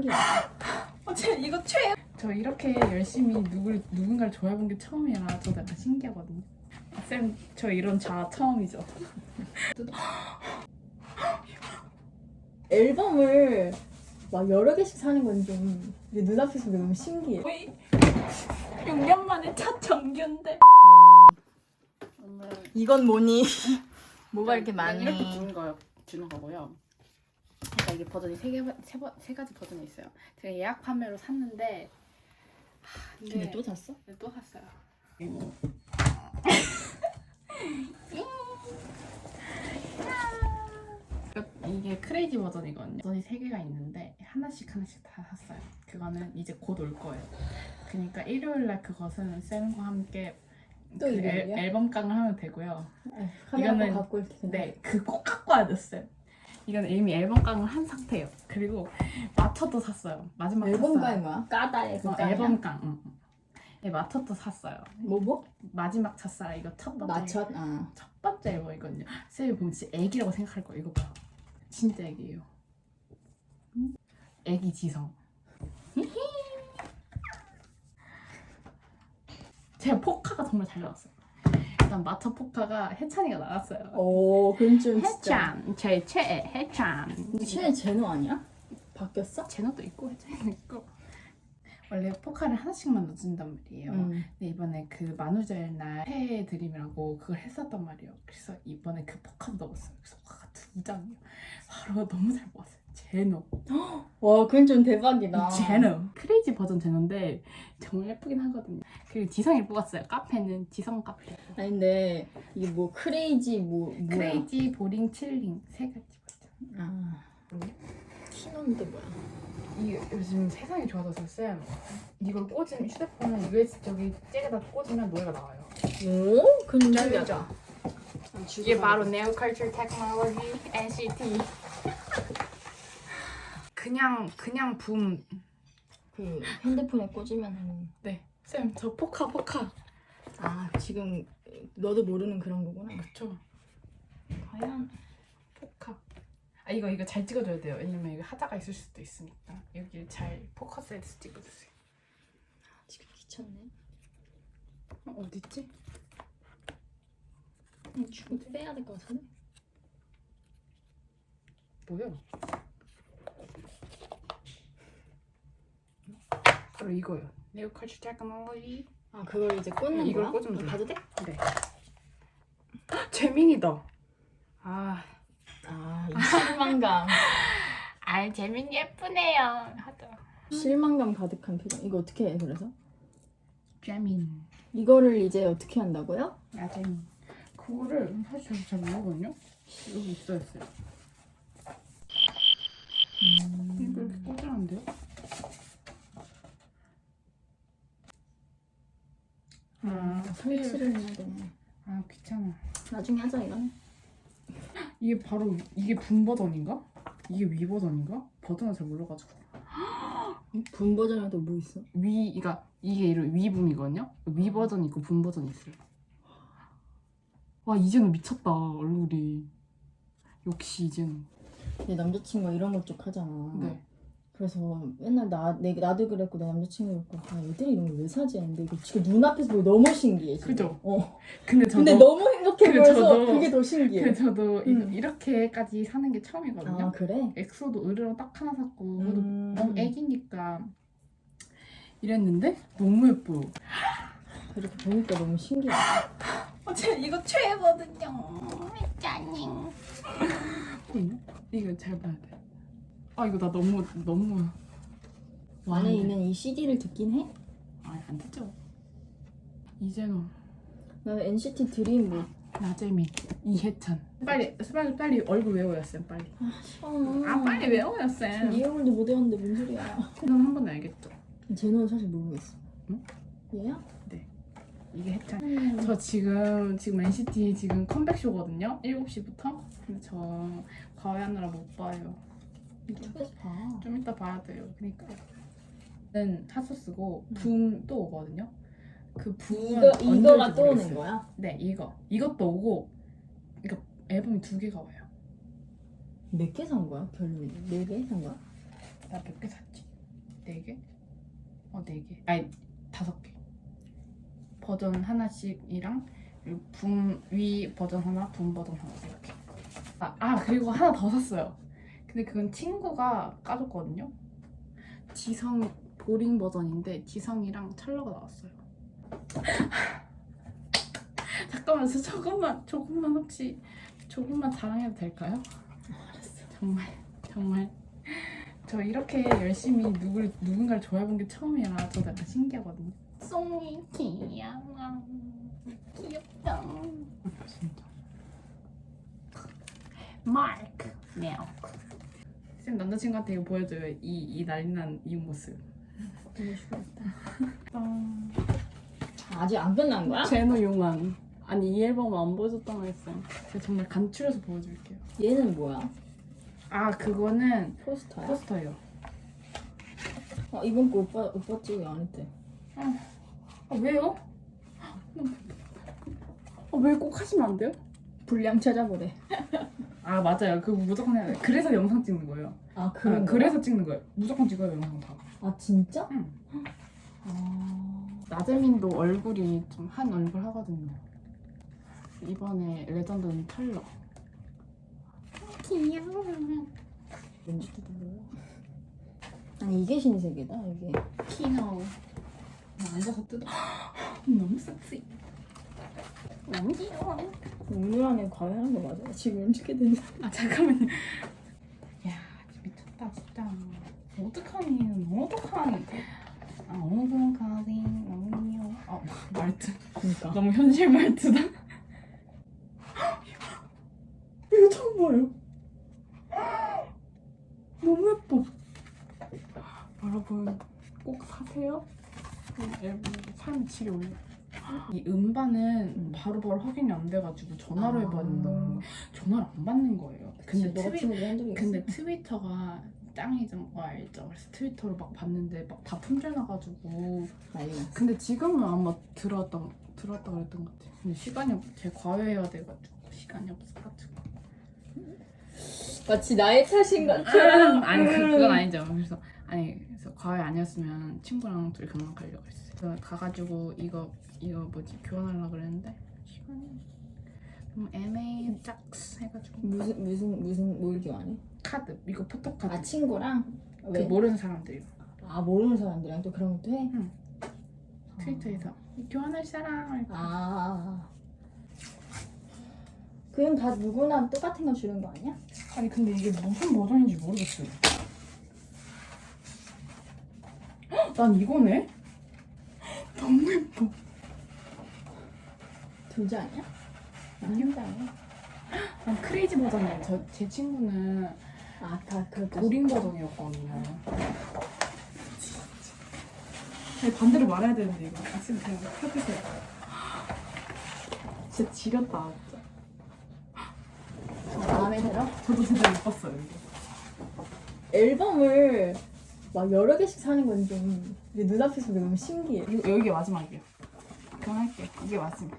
신기하다. 어제 이거 최. 저 이렇게 열심히 누굴 누군가를 좋아해본 게 처음이라 저도 약간 신기하거든요. 아, 쌤, 저 이런 자아 처음이죠. 앨범을 막 여러 개씩 사는 건좀 눈앞에서 보기 너무 신기해. 거의 6년 만에 첫 정규인데. 이건 뭐니? 뭐가 이렇게 많니? 이렇게 주는 거 주는 거고요. 이게 버전이 세 개, 세, 번- 세 가지 버전이 있어요. 제가 예약 판매로 샀는데, 하, 근데, 근데 또 샀어? 네, 또 샀어요. 그러니까 이게 크레이지 버전이거든요. 버전이 세 개가 있는데 하나씩 하나씩 다 샀어요. 그거는 이제 곧 올 거예요. 그러니까 일요일 날 그것은 쌤과 함께 또 그? 앨, 앨범 깡을 하면 되고요. 카메라 이거는- 갖고 이렇게 근데 네, 그 꼭 갖고 와야 됐어요. 이건 이미 앨범 깡을 한 상태예요. 그리고 마터도 샀어요. 마지막 앨범 샀어요. 가인 거야? 까다의 그 어, 깡이야? 앨범 깡. 응. 응. 네, 마터도 샀어요. 뭐 뭐? 마지막 첫사랑 이거 첫 번째 마첫? 아. 첫 번째 앨범이거든요. 쌤이 보면 진짜 애기라고 생각할 거예요. 이거 봐. 진짜 애기예요. 애기 지성. 제가 포카가 정말 잘 나왔어요. 일단 마터 포카가 해찬이가 나왔어요. 오, 그건 좀 진짜. 해찬, 제 최애 해찬. 쟤네 제노 아니야? 바뀌었어? 제노도 있고 해찬이도 있고. 원래 포카를 하나씩만 넣어준단 말이에요. 응. 근데 이번에 그 만우절 날 새해 드림이라고 그걸 했었단 말이에요. 그래서 이번에 그 포카도 넣었어요. 그래서 포카가 두 장이요. 바로 너무 잘 뽑았어요. 제노. 와, 그건 좀 대박이다. 제노. 크레이지 버전 제노인데 정말 예쁘긴 하거든요. 그리고 지성이 뽑았어요. 카페는 지성 카페. 아니 근데 이게 뭐 크레이지 뭐 뭐야? 크레이지, 보링, 칠링 세 가지 버전. 아. 키노인데 뭐야? 이 요즘 세상이 좋아져서 쌤 이걸 꽂으면 휴대폰은 USB 저기 잭에다 꽂으면 노래가 나와요. 오? 그건 신기하죠? 아, 이게 바로 네오 컬처 테크놀로지 NCT. 그냥 그냥 붐. 그 핸드폰에 꽂으면은 네. 쌤, 저 포카 포카. 아 지금 너도 모르는 그런 거구나. 그쵸. 과연 포카. 아 이거 이거 잘 찍어줘야 돼요. 왜냐면 이거 하자가 있을 수도 있으니까 여기 잘 포커스해서 찍어주세요. 지금 귀찮네. 어, 어디 있지? 줄 빼야 될 것 같은데? 뭐야? 바로 이거요. 네오 컬처 테크놀로지. 아 그걸 이제 꽂는 이걸 거야? 꽂으면 이거 돼. 봐도 돼? 네. 재민이다. 아, 아 이 실망감. 아 재민 예쁘네요. 하자. 실망감 가득한 표정. 이거 어떻게 해? 그래서 재민. 이거를 이제 어떻게 한다고요? 야 재민. 그거를 사실 저잘 모르거든요. 여기 있어 있어요. 이거 이렇게 꽂으라는데요? 아, 설치를 해야 되네. 아 귀찮아. 나중에 하자 이거는. 이게 바로 이게 분 버전인가? 이게 위 버전인가? 버전을 잘 몰라가지고. 분 버전에도 뭐 있어? 위, 그러니까 이게 이런 위붐이거든요. 위 버전 있고 분 버전 있어요. 와 이제는 미쳤다 얼굴이. 역시 이제는. 내 남자친구가 이런 것 쪽 하잖아. 네. 그래서 맨날 나, 내, 나도 그랬고 내 남자친구도 그랬고 아 애들이 이런 걸왜 사지 했는데 이거 지금 눈앞에서 보기 너무 신기해 지금. 그죠? 어. 근데 저도 근데 너무 행복해 근데 보여서 저도- 그게 더 신기해 근데 저도 이- 음. 이렇게까지 사는 게 처음이거든요. 아 그래? 엑소도 의류랑 딱 하나 샀고 음. 저도 너무 애기니까 이랬는데 너무 예뻐요. 이렇게 보니까 너무 신기해 어제 이거 최애거든요. 보이냐? 이거 잘 봐야 돼. 아 이거 나 너무 너무 안에 와, 있는 이 CD를 듣긴 해? 아니 안 듣죠. 이재노, 나 NCT 드림 뭐 나재민, 이해찬. 빨리 빨리 빨리 얼굴 외워요 쌤 빨리. 싫어 아 빨리 외워요 쌤. 이 얼굴도 못 외웠는데 뭔 소리야 넌한번 알겠죠? 제노는 사실 모르겠어 응? 얘야? 이게 해찬. 음. 저 지금 지금 NCT 지금 컴백 쇼거든요. 7시부터. 근데 저 과외하느라 못 봐요. 봐 좀 이따 봐야 돼요. 그러니까. 는 핫소스고 음. 붐또 오거든요. 그 붐은 이거, 이거가 또 오는 모르겠어요. 거야? 네, 이거. 이것도 오고 그러니까 앨범이 두 개가 와요. 몇 개 산 거야? 결국에 네개 산 거야? 나 몇 개 샀지? 네 개? 어, 네 개. 아니, 다섯 개. 버전 하나씩이랑 붐위 버전 하나, 붐 버전 하나 이렇게. 아, 아 그리고 하나 더 샀어요. 근데 그건 친구가 까줬거든요. 지성 보링 버전인데 지성이랑 찰러가 나왔어요. 잠깐만, 저 조금만, 조금만 혹시 조금만 자랑해도 될까요? 알았어. 정말, 정말. 저 이렇게 열심히 누굴 누군가를 좋아해본 게 처음이라 저도 약간 신기하거든요. 송이 귀여워, 귀엽다. 진짜. 마크, 밀크. 쌤 남자친구한테 이거 보여줘요. 이, 이 난리난 이 모습. 되게 싫었다. 아, 아직 안 끝난 거야? 제노 용안. 아니 이 앨범 안 보여줬다고 했어요. 제가 정말 간추려서 보여줄게요. 얘는 뭐야? 아 그거는 포스터야? 포스터예요. 어, 이번 거 오빠 오빠 찍이 안 했대. 아 왜요? 아, 왜 꼭 하시면 안 돼요? 분량 찾아보래. 아 맞아요. 그거 무조건 해야 돼. 그래서 영상 찍는 거예요. 아그 그런 거? 그래서 찍는 거예요. 무조건 찍어요 영상 다. 아 진짜? 응. 아 나재민도 얼굴이 좀 한 얼굴 하거든요. 이번에 레전드는 털러. 귀여워. 뭔지도 몰라. 아니 이게 신세계다 이게. 키노. 앉아서 뜯어. 너무 섹시. 너무 귀여워. 오늘 안에 과외 하는 거 맞아? 지금 어떻게 되는? 아 잠깐만요. 야 미쳤다 진짜. 어떡하니? 어떡하니? 아 어떡하니? 너무 귀여워. 아 말투. 그러니까. 너무 현실 말투다. 이거 처음 봐요. 너무 예뻐. 여러분 꼭 사세요. 이 앨범 사람 질이 올려. 이 음반은 바로바로 확인이 안 돼가지고 전화로 아. 거. 전화를 안 받는 거예요. 근데 너 트위, 근데 트위터가 짱이죠. 거 알죠? 그래서 트위터로 막 봤는데 막 다 품절나가지고 난리 났어. 근데 지금은 아마 들어왔다 들어왔다 그랬던 것 같아요. 근데 시간이 없, 제 과외해야 돼가지고 시간이 없어가지고. 마치 나의 탓인 것처럼. 아니 그, 그건 아니죠. 그래서 아니 그래서 과외 아니었으면 친구랑 둘이 금방 가려고 했어요. 그래서 가가지고 이거 이거 뭐지 교환하려고 그랬는데 시간이 너무 애매해 짝스 해가지고 무슨 무슨 무슨 뭘 교환해? 카드 이거 포토카드 아 친구랑 그 왜? 모르는 사람들이 아 모르는 사람들이랑 또 그런 것도 해? 트위터에서 교환할 사람 아. 그럼 다 누구나 똑같은 거 주는 거 아니야? 아니 근데 이게 무슨 버전인지 모르겠어요. 헉, 난 이거네. 너무 예뻐. 둘째 아니야? 아닌데 아니야? 난 크레이지 버전이에요. 저제 친구는 아 다 그렇게 보링 버전이었거든요. 아니, 반대로 말해야 되는데 이거. 아 지금 그냥 펴주세요. 진짜 지렸다. 진짜. 마음에 들어? 저도 진짜 예뻤어요 이거. 앨범을 막 여러 개씩 사는 건 좀 눈앞에서 너무 신기해. 이거 여기 마지막이에요. 그만할게요. 이게 마지막.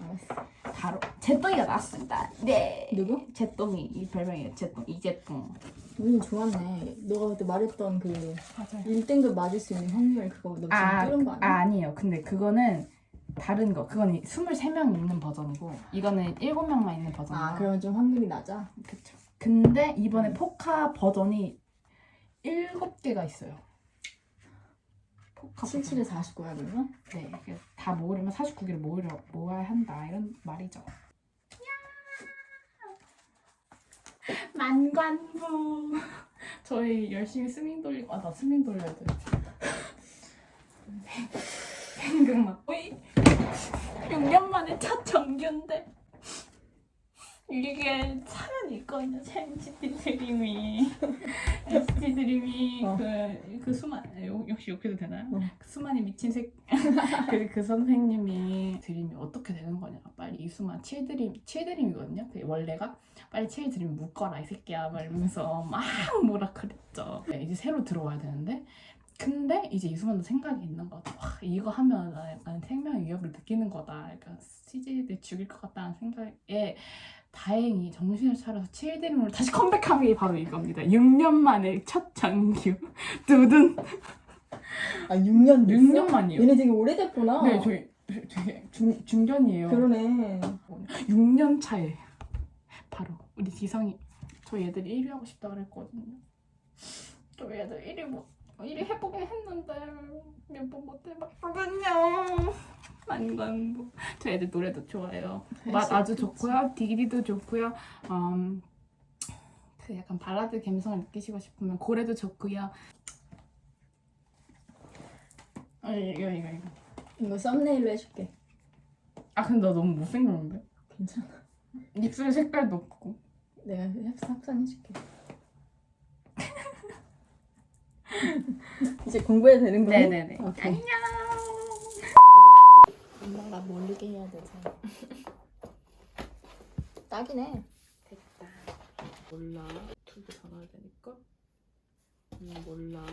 알았어. 바로 제똥이가 나왔습니다. 네. 누구? 제똥이 이 별명이에요. 제똥 이제똥. 운이 좋았네. 너가 그때 말했던 그 맞아요. 1등급 맞을 수 있는 확률 그거 너 지금 아, 뚫은 거아 아니야? 아니에요. 근데 그거는 다른 거. 그건 23명 있는 버전이고 이거는 7명만 있는 버전이야. 아 그러면 좀 확률이 낮아? 그쵸. 근데 이번에 포카 버전이 7개가 있어요. 포카 버전. 77에 49야 그러면? 네. 그래서 다 모으려면 49개를 모으려, 모아야 한다. 이런 말이죠. 만관부. 저희 열심히 스밍 돌리고 아나 스밍 돌려야 돼. 생각나. 어이. 6년 만에 첫 정규인데 이게 사연이 있거든요. NCT 드림이 NCT 드림이 어. 그, 그 수많 요- 역시 욕해도 되나요? 어. 그 수많이 미친 새 그, 그 선생님이 드림이 어떻게 되는 거냐 빨리 이수만 7드림 7드림이거든요 그 원래가 빨리 7드림 묶어라 이 새끼야 막 이러면서 막 뭐라 그랬죠 네, 이제 새로 들어와야 되는데 근데 이제 이수만도 생각이 있는 거죠 와, 이거 하면 나 약간 생명의 위협을 느끼는 거다 약간 CJ들 죽일 것 같다는 생각에 다행히 정신을 차려서 7드림으로 다시 컴백한 게 바로 이겁니다 6년 만에 첫 장규 두둔 아 6년 됐어? 6년 만이요. 얘네 되게 오래됐구나. 네, 저희 되게 중, 중견이에요. 그러네. 6년 차에 바로 우리 지성이 저희 애들이 1위 하고 싶다 그랬거든요. 저희 애들 1위 못 1위 해보긴 했는데 몇 번 못 해봤거든요. 만관부. 저희 애들 노래도 좋아해요. 맛 아주 좋고요. 디기디도 좋고요. 음, 그 약간 발라드 감성을 느끼시고 싶으면 고래도 좋고요. 아 이거 이거 이거. 이거 썸네일로 해줄게. 아 근데 나 너무 못생겼는데? 괜찮아. 입술 색깔도 없고. 내가 합- 합산해줄게. 이제 공부해도 되는 거니? 네네네. 오케이. 안녕. 몰리게 해야 돼서. 딱이네. 됐다. 몰라. 투도 전화야 되니까. 음, 몰라.